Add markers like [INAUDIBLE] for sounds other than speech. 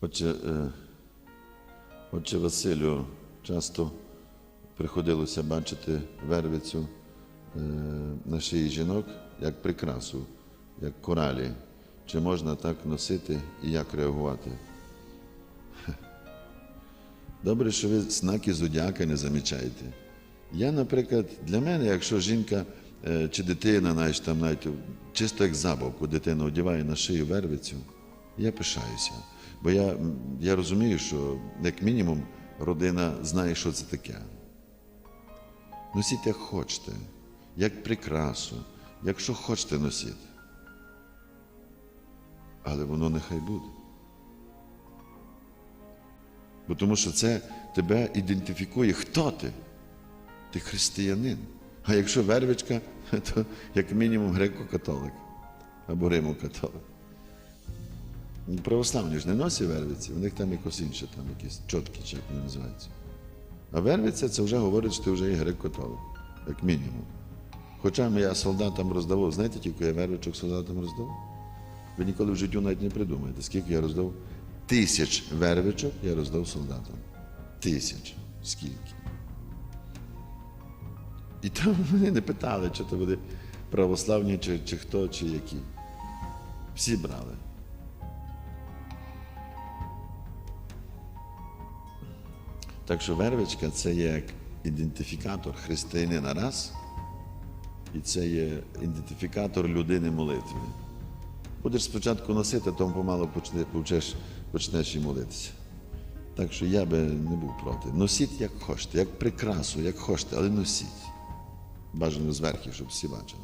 Отче, отче Василю, часто приходилося бачити вервицю е, на шиї жінок як прикрасу, як коралі. Чи можна так носити і як реагувати? [LAUGHS] Добре, що ви знаки зодіака не замічаєте. Я, наприклад, для мене, якщо жінка е, чи дитина, навіть там навіть чисто як забавку дитина одягає на шию вервицю, я пишаюся. Бо я, я розумію, що як мінімум родина знає, що це таке. Носіть як хочете, як прикрасу, якщо хочете носіть. Але воно нехай буде. Бо тому що це тебе ідентифікує, хто ти. Ти християнин. А якщо вервичка, [LAUGHS] то як мінімум греко-католик або римо-католик. Православні ж не носять вервиці, у них там якось інше, там якісь чотки, чи як вони називаються. А вервиця це вже говорить, що ти вже є греко-католик, як мінімум. Хоча я солдатам роздавав, знаєте, тільки я вервичок солдатам роздав? Ви ніколи в життю навіть не придумаєте, скільки я роздав? Тисяч вервичок я роздав солдатам. Тисяч. Скільки? І там [LAUGHS] вони не питали, чи то буде православні, чи, чи хто, чи які. Всі брали. Так що вервичка це як ідентифікатор християнина раз, і це є ідентифікатор людини молитви. Будеш спочатку носити, тому помалу почне, почнеш, почнеш і молитися. Так що я би не був проти. Носіть як хочете, як прикрасу, як хочете, але носіть. Бажано зверху, щоб всі бачили.